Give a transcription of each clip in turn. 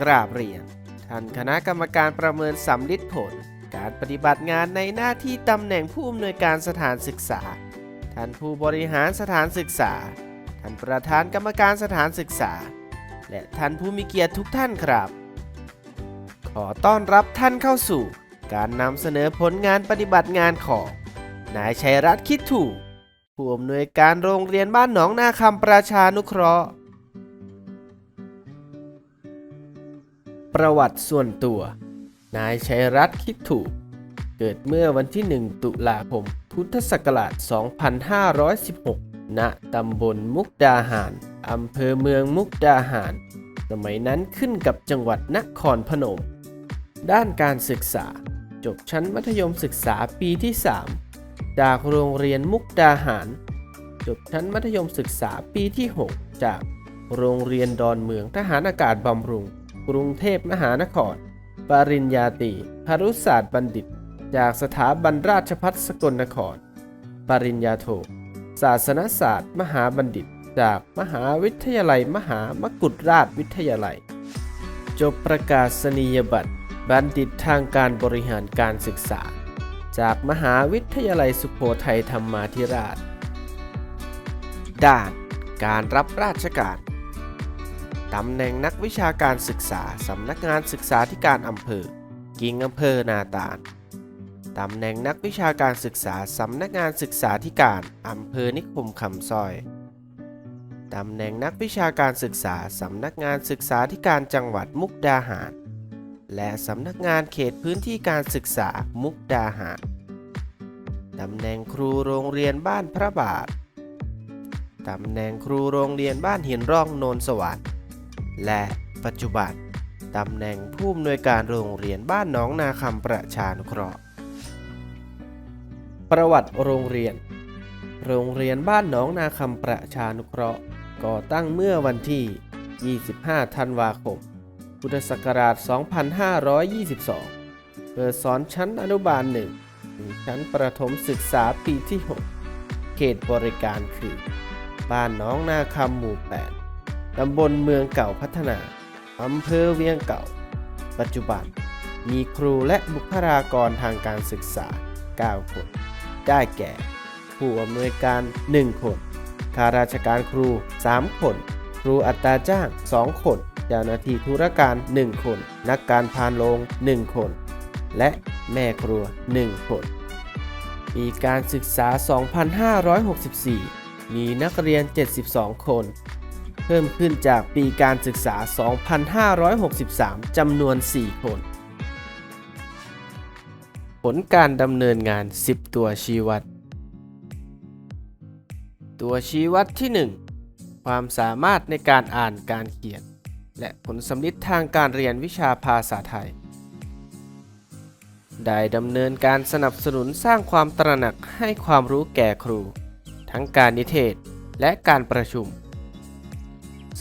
กราบเรียน ท่านคณะกรรมการประเมินสำลิดผล การปฏิบัติงานในหน้าที่ตำแหน่งผู้อำนวยการสถานศึกษา ท่านผู้บริหารสถานศึกษา ท่านประธานกรรมการสถานศึกษา และท่านผู้มีเกียรติทุกท่านครับ ขอต้อนรับท่านเข้าสู่ การนำเสนอผลงานปฏิบัติงานของ นายชัยรัตน์คิดถูกผู้อำนวยการโรงเรียนบ้านหนองนาคำประชานุเคราะห์ ประวัติส่วนตัว นายชัยรัตน์คิดถูก เกิดเมื่อวันที่ 1 ตุลาคม พุทธศักราช 2516 ณ ตำบลมุกดาหาร อำเภอเมืองมุกดาหาร สมัยนั้นขึ้นกับจังหวัดนครพนม ด้านการศึกษา จบชั้นมัธยมศึกษาปีที่ 3 จากโรงเรียนมุกดาหาร จบชั้นมัธยมศึกษาปีที่ 6 จากโรงเรียนดอนเมืองทหารอากาศบำรุง กรุงเทพมหานคร ปริญญาตรีครุศาสตร์บัณฑิต จากสถาบันราชภัฏสกลนคร ปริญญาโท ศาสนศาสตร์ มหาบัณฑิต จากมหาวิทยาลัยมหามกุฏราชวิทยาลัย จบประกาศนียบัตร บัณฑิตทางการบริหารการศึกษา จากมหาวิทยาลัยสุโขทัยธรรมาธิราชด้าน การรับราชการ ตำแหน่งนักวิชาการศึกษา สำนักงานศึกษาธิการอำเภอ กิ่งอำเภอนาตาลตำแหน่งนักวิชาการศึกษา สำนักงานศึกษาธิการอำเภอนิคมคำซอย ตำแหน่งนักวิชาการศึกษา สำนักงานศึกษาธิการจังหวัดมุกดาหาร และสำนักงานเขตพื้นที่การศึกษามุกดาหาร ตำแหน่งครูโรงเรียนบ้านพระบาท ตำแหน่งครูโรงเรียนบ้านหินร่องโนนสวัสดิ์ และปัจจุบันตำแหน่งผู้อำนวยการโรงเรียนบ้านหนองนาคำประชานุเคราะห์ ประวัติโรงเรียน โรงเรียนบ้านหนองนาคำประชานุเคราะห์ ก่อตั้งเมื่อวันที่ 25 ธันวาคม พุทธศักราช 2522 เปิดสอนชั้นอนุบาลหนึ่งถึงชั้นประถมศึกษาปีที่ 6 เขตบริการคือ บ้านหน้องนาคำหมู่ 8 ตำบลเมืองเก่าพัฒนา อำเภอเวียงเก่า ปัจจุบัน มีครูและบุคลากรทางการศึกษา 9 คน ได้แก่ ผู้อำนวยการ 1 คนข้าราชการครู 3 คน ครูอัตราจ้าง 2 คน เจ้าหน้าที่ธุรการ 1 คน นักการพานโรง1 คน และแม่ครัว 1 คน ปีการศึกษา 2564 มีนักเรียน 72 คน เพิ่มขึ้นจากปีการศึกษา 2563 จำนวน 4 คน ผลการดำเนินงาน 10 ตัวชี้วัด ตัวชี้วัดที่ 1 ความสามารถในการอ่านการเขียน และผลสำลิดทางการเรียนวิชาภาษาไทย ได้ดำเนินการสนับสนุนสร้างความตระหนักให้ความรู้แก่ครู ทั้งการนิเทศและการประชุม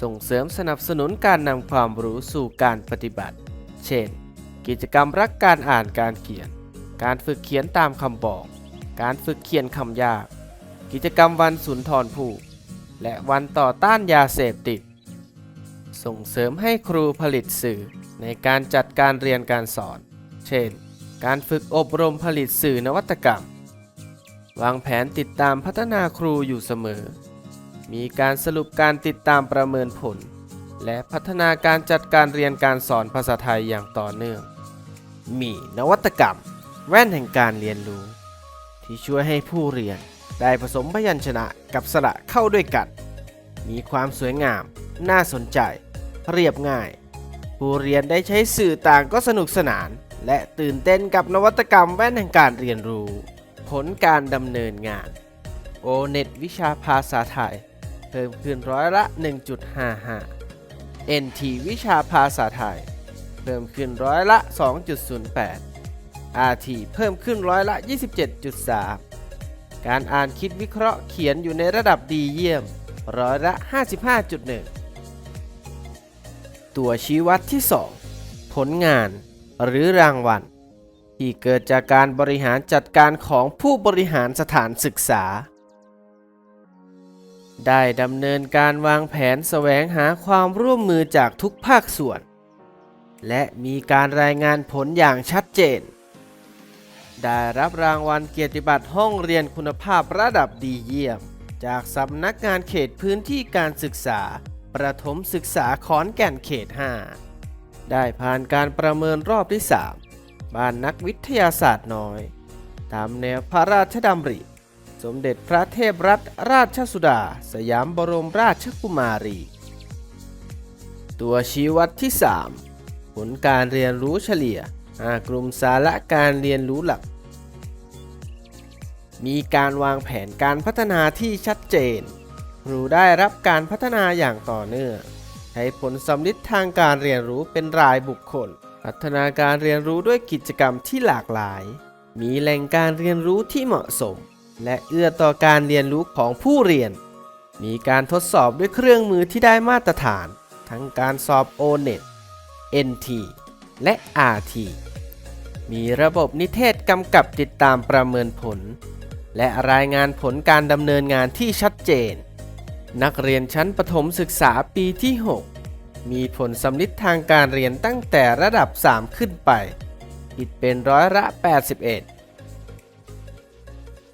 ส่งเสริมสนับสนุนการนำความรู้สู่การปฏิบัติ เช่น กิจกรรมรักการอ่านการเขียน การฝึกเขียนตามคำบอก การฝึกเขียนคำยาก กิจกรรมวันสุนทรภู่และวันต่อต้านยาเสพติด ส่งเสริมให้ครูผลิตสื่อในการจัดการเรียนการสอน เช่น การฝึกอบรมผลิตสื่อนวัตกรรม วางแผนติดตามพัฒนาครูอยู่เสมอ มีการสรุปการติดตามประเมินผล และพัฒนาการจัดการเรียนการสอนภาษาไทยอย่างต่อเนื่อง มีนวัตกรรม แว่นแห่งการเรียนรู้ ที่ช่วยให้ผู้เรียนได้ผสมพยัญชนะกับสระเข้าด้วยกัน มีความสวยงาม น่าสนใจ เรียบง่าย ผู้เรียนได้ใช้สื่อต่างก็สนุกสนาน และตื่นเต้นกับนวัตกรรมแว่นแห่งการเรียนรู้ ผลการดำเนินงาน โอเน็ตวิชาภาษาไทย พิ่มขึ้นร้อยละ 1.55 NT วิชาภาษาไทย เพิ่มขึ้นร้อยละ 2.08 RT เพิ่มขึ้นร้อยละ 27.3 การอ่านคิดวิเคราะห์เขียนอยู่ในระดับดีเยี่ยม ร้อยละ 55.1 ตัวชี้วัดที่ 2 ผลงานหรือรางวัลที่เกิดจากการบริหารจัดการของผู้บริหารสถานศึกษา ได้ดำเนินการวางแผนแสวงหาความร่วมมือจากทุกภาคส่วน และมีการรายงานผลอย่างชัดเจน ได้รับรางวัลเกียรติบัตรห้องเรียนคุณภาพระดับดีเยี่ยม จากสำนักงานเขตพื้นที่การศึกษา ประถมศึกษาขอนแก่นเขต 5 ได้ผ่านการประเมินรอบที่ 3 บ้านนักวิทยาศาสตร์น้อย ตามแนวพระราชดำริ สมเด็จพระเทพรัตนราชสุดา สยามบรมราชกุมารี ตัวชี้วัดที่ 3 ผลการเรียนรู้เฉลี่ย5กลุ่มสาระการเรียนรู้หลัก มีการวางแผนการพัฒนาที่ชัดเจน ครูได้รับการพัฒนาอย่างต่อเนื่อง ใช้ผลสำลิดทางการเรียนรู้เป็นรายบุคคล พัฒนาการเรียนรู้ด้วยกิจกรรมที่หลากหลาย มีแหล่งการเรียนรู้ที่เหมาะสม และเอื้อต่อการเรียนรู้ของผู้เรียน มีการทดสอบด้วยเครื่องมือที่ได้มาตรฐาน ทั้งการสอบ O-NET NT และ RT มีระบบนิเทศกำกับติดตามประเมินผล และรายงานผลการดำเนินงานที่ชัดเจน นักเรียนชั้นประถมศึกษาปีที่ 6 มีผลสำลิดทางการเรียนตั้งแต่ระดับ 3 ขึ้นไป คิดเป็นร้อยละ81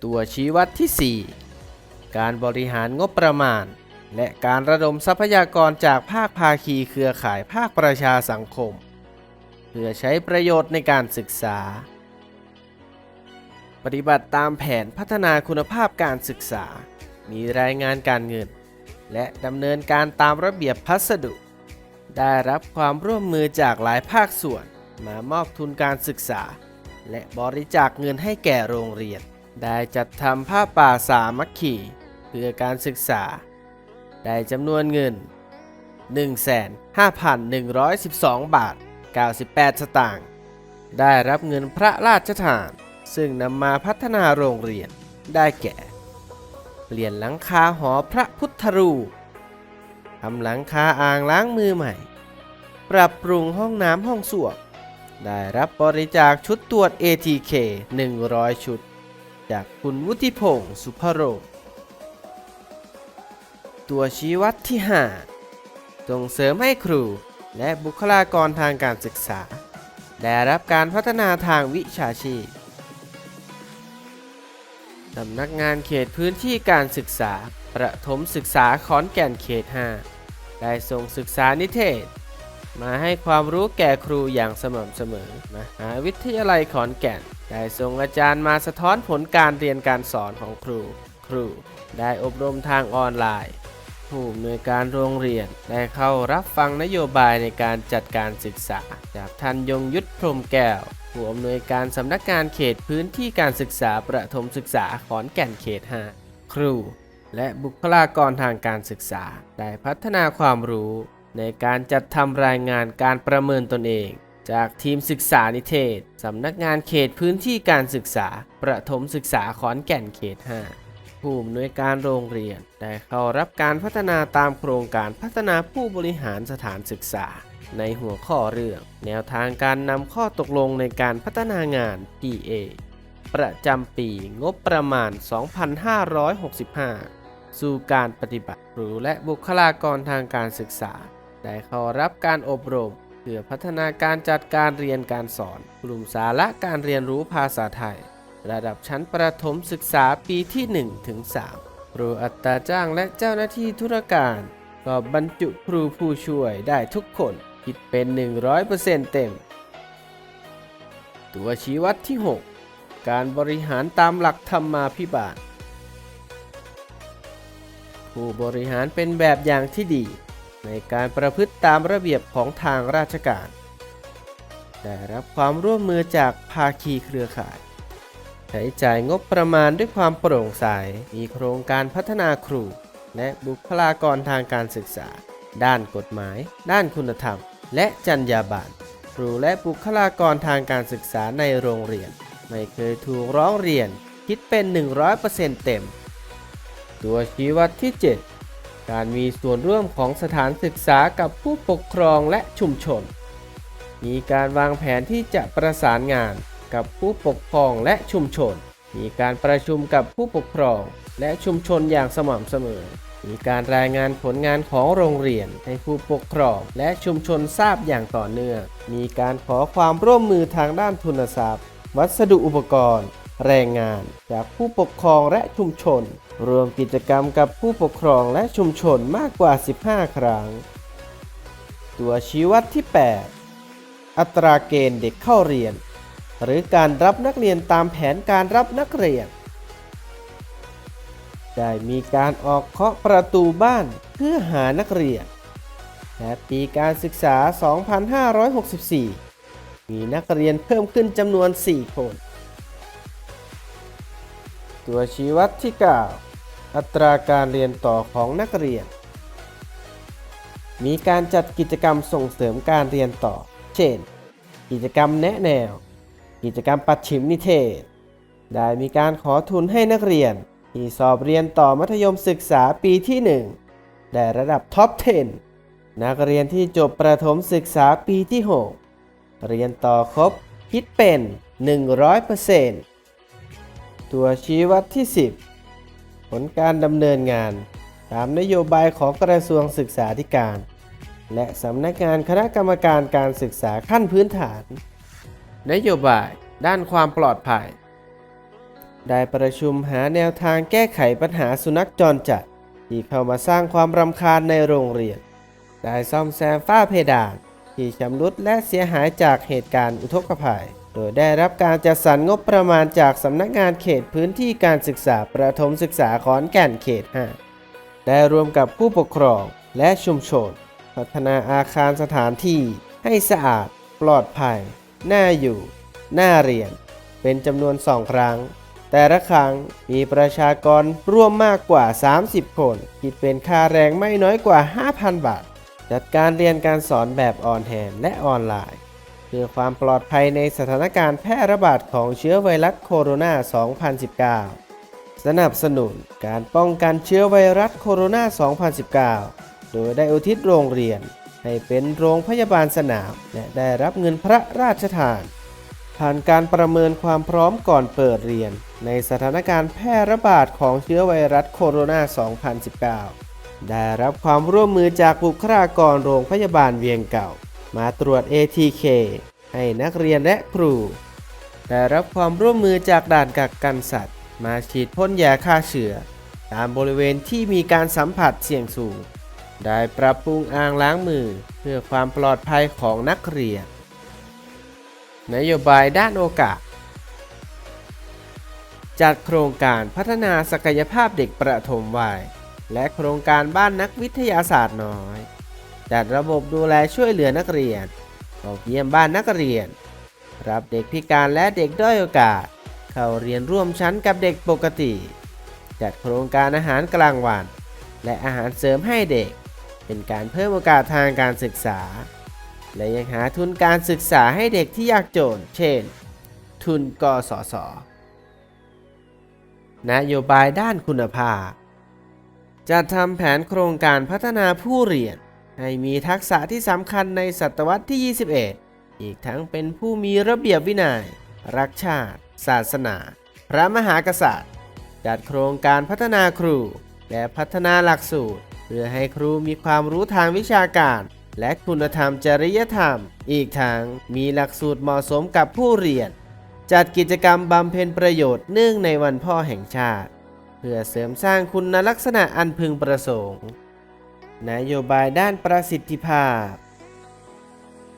ตัวชี้วัดที่ 4 การบริหารงบประมาณ และการระดมทรัพยากรจากภาคภาคีเครือข่ายภาคประชาสังคม เพื่อใช้ประโยชน์ในการศึกษา ปฏิบัติตามแผนพัฒนาคุณภาพการศึกษา มีรายงานการเงิน และดำเนินการตามระเบียบพัสดุ ได้รับความร่วมมือจากหลายภาคส่วนมามอบทุนการศึกษา และบริจาคเงินให้แก่โรงเรียน ได้จัดทำผ้าป่าสามัคคีเพื่อการศึกษา ได้จำนวนเงิน 15,112 บาท 98 สตางค์ ได้รับเงินพระราชทาน ซึ่งนำมาพัฒนาโรงเรียน ได้แก่ เปลี่ยนหลังคาหอพระพุทธรูปทำหลังคาอ่างล้างมือใหม่ ปรับปรุงห้องน้ำห้องส้วมได้รับบริจาคชุดตรวจ ATK 100 ชุด จากคุณวุฒิพงศ์สุภโรตัวชี้วัดที่ 5 ส่งเสริมให้ครูและบุคลากรทางการศึกษา ได้รับการพัฒนาทางวิชาชีพสำนักงานเขตพื้นที่การศึกษา ประถมศึกษาขอนแก่นเขต 5 ได้ส่งศึกษานิเทศ มาให้ความรู้แก่ครูอย่างสม่ำเสมอมหาวิทยาลัยขอนแก่น ได้ส่งอาจารย์มาสะท้อนผลการเรียนการสอนของครู ครู ได้อบรมทางออนไลน์ ผู้อำนวยการโรงเรียน ได้เข้ารับฟังนโยบายในการจัดการศึกษา จากท่านยงยุทธพรมแก้ว ผู้อำนวยการสำนักงานเขตพื้นที่การศึกษาประถมศึกษาขอนแก่นเขต 5 ครู และบุคลากรทางการศึกษา ได้พัฒนาความรู้ในการจัดทำรายงานการประเมินตนเอง จากทีมศึกษานิเทศ สำนักงานเขตพื้นที่การศึกษา ประถมศึกษาขอนแก่นเขต 5 ผู้อำนวยการโรงเรียน ได้เข้ารับการพัฒนาตามโครงการพัฒนาผู้บริหารสถานศึกษา ในหัวข้อเรื่อง แนวทางการนำข้อตกลงในการพัฒนางาน PA ประจำปีงบประมาณ 2565 สู่การปฏิบัติครูและบุคลากรทางการศึกษา ได้เข้ารับการอบรม เพื่อพัฒนาการจัดการเรียนการสอน กลุ่มสาระการเรียนรู้ภาษาไทย ระดับชั้นประถมศึกษาปีที่1ถึง3ครูอัตราจ้างและเจ้าหน้าที่ธุรการก็บรรจุครูผู้ช่วยได้ทุกคนคิดเป็น 100%เต็ม ตัวชี้วัดที่ 6 การบริหารตามหลักธรรมาภิบาล ผู้บริหารเป็นแบบอย่างที่ดี ในการประพฤติตามระเบียบของทางราชการ ได้รับความร่วมมือจากภาคีเครือข่าย ใช้จ่ายงบประมาณด้วยความโปร่งใส มีโครงการพัฒนาครู และบุคลากรทางการศึกษา ด้านกฎหมาย ด้านคุณธรรม และจรรยาบรรณครูและบุคลากรทางการศึกษาในโรงเรียน ไม่เคยถูกร้องเรียน คิดเป็น 100%เต็ม ตัวชี้วัดที่ 7 การมีส่วนร่วมของสถานศึกษากับผู้ปกครองและชุมชน มีการวางแผนที่จะประสานงานกับผู้ปกครองและชุมชน มีการประชุมกับผู้ปกครองและชุมชนอย่างสม่ำเสมอ มีการรายงานผลงานของโรงเรียนให้ผู้ปกครองและชุมชนทราบอย่างต่อเนื่อง มีการขอความร่วมมือทางด้านทุนทรัพย์ วัสดุอุปกรณ์ แรงงาน จากผู้ปกครองและชุมชน รวมกิจกรรมกับผู้ปกครองและชุมชนมากกว่า 15 ครั้ง ตัวชี้วัดที่ 8 อัตราเกณฑ์เด็กเข้าเรียน หรือการรับนักเรียนตามแผนการรับนักเรียน ได้มีการออกเคาะประตูบ้านเพื่อหานักเรียนและปีการศึกษา 2564 มีนักเรียนเพิ่มขึ้นจำนวน 4 คน ตัวชี้วัดที่ 9 อัตราการเรียนต่อของนักเรียน มีการจัดกิจกรรมส่งเสริมการเรียนต่อ เช่น กิจกรรมแนะแนว กิจกรรมปัดฉิมนิเทศ ได้มีการขอทุนให้นักเรียน ที่สอบเรียนต่อมัธยมศึกษาปีที่ 1 ได้ระดับท็อป 10 นักเรียนที่จบประถมศึกษาปีที่ 6 เรียนต่อครบคิดเป็น 100% ตัวชี้วัดที่ 10 ผลการดำเนินงาน ตามนโยบายของกระทรวงศึกษาธิการ และสำนักงานคณะกรรมการการศึกษาขั้นพื้นฐาน นโยบายด้านความปลอดภัย ได้ประชุมหาแนวทางแก้ไขปัญหาสุนัขจรจัด ที่เข้ามาสร้างความรำคาญในโรงเรียน ได้ซ่อมแซมฝ้าเพดาน ที่ชำรุดและเสียหายจากเหตุการณ์อุทกภัย โดยได้รับการจัดสรรงบประมาณจากสำนักงานเขตพื้นที่การศึกษาประถมศึกษาขอนแก่นเขต 5 ได้รวมกับผู้ปกครองและชุมชน พัฒนาอาคารสถานที่ให้สะอาด ปลอดภัย น่าอยู่ น่าเรียน เป็นจำนวนสองครั้ง แต่ละครั้งมีประชากรร่วมมากกว่า 30 คน คิดเป็นค่าแรงไม่น้อยกว่า 5,000 บาท จัดการเรียนการสอนแบบออนแฮนและออนไลน์ พื่อความปลอดภัยในสถานการณ์แพร่ระบาดของเชื้อไวรัสโคโรนา 2019 สนับสนุนการป้องกันเชื้อไวรัสโคโรนา 2019 โดยได้อุทิศโรงเรียน ให้เป็นโรงพยาบาลสนาม และได้รับเงินพระราชทาน ผ่านการประเมินความพร้อมก่อนเปิดเรียน ในสถานการณ์แพร่ระบาดของเชื้อไวรัสโคโรนา 2019 ได้รับความร่วมมือจากบุคลากรโรงพยาบาลเวียงเก่า มาตรวจ ATK ให้นักเรียนและครู ได้รับความร่วมมือจากด่านกักกันสัตว์ มาฉีดพ่นยาฆ่าเชื้อตามบริเวณที่มีการสัมผัสเสี่ยงสูง ได้ปรับปรุงอ่างล้างมือเพื่อความปลอดภัยของนักเรียน นโยบายด้านโอกาส จัดโครงการพัฒนาศักยภาพเด็กประถมวัย และโครงการบ้านนักวิทยาศาสตร์น้อย จัดระบบดูแลช่วยเหลือนักเรียนออกเยี่ยมบ้านนักเรียน รับเด็กพิการและเด็กด้อยโอกาส เข้าเรียนร่วมชั้นกับเด็กปกติ จัดโครงการอาหารกลางวัน และอาหารเสริมให้เด็ก เป็นการเพิ่มโอกาสทางการศึกษา และยังหาทุนการศึกษาให้เด็กที่ยากจน เช่น ทุนกสศนโยบายด้านคุณภาพจะทำแผนโครงการพัฒนาผู้เรียน ให้มีทักษะที่สำคัญในศตวรรษที่ 21 อีกทั้งเป็นผู้มีระเบียบวินัย รักชาติ ศาสนา พระมหากษัตริย์ จัดโครงการพัฒนาครู และพัฒนาหลักสูตร เพื่อให้ครูมีความรู้ทางวิชาการ และคุณธรรมจริยธรรม อีกทั้งมีหลักสูตรเหมาะสมกับผู้เรียน จัดกิจกรรมบำเพ็ญประโยชน์เนื่องในวันพ่อแห่งชาติ เพื่อเสริมสร้างคุณลักษณะอันพึงประสงค์ นโยบายด้านประสิทธิภาพ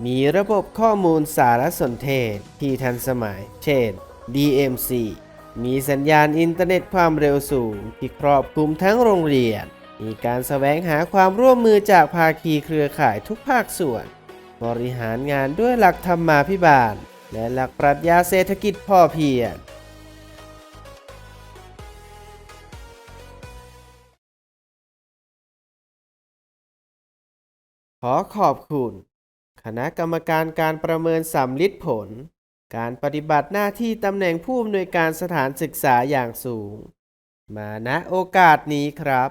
มีระบบข้อมูลสารสนเทศที่ทันสมัย เช่น DMC มีสัญญาณอินเทอร์เน็ตความเร็วสูง ที่ครอบคลุมทั้งโรงเรียน มีการแสวงหาความร่วมมือจากภาคีเครือข่ายทุกภาคส่วน บริหารงานด้วยหลักธรรมาภิบาล และหลักปรัชญาเศรษฐกิจพอเพียง ขอขอบคุณ คณะกรรมการการประเมินสำลิดผล การปฏิบัติหน้าที่ตำแหน่งผู้อำนวยการสถานศึกษาอย่างสูง มาณโอกาสนี้ครับ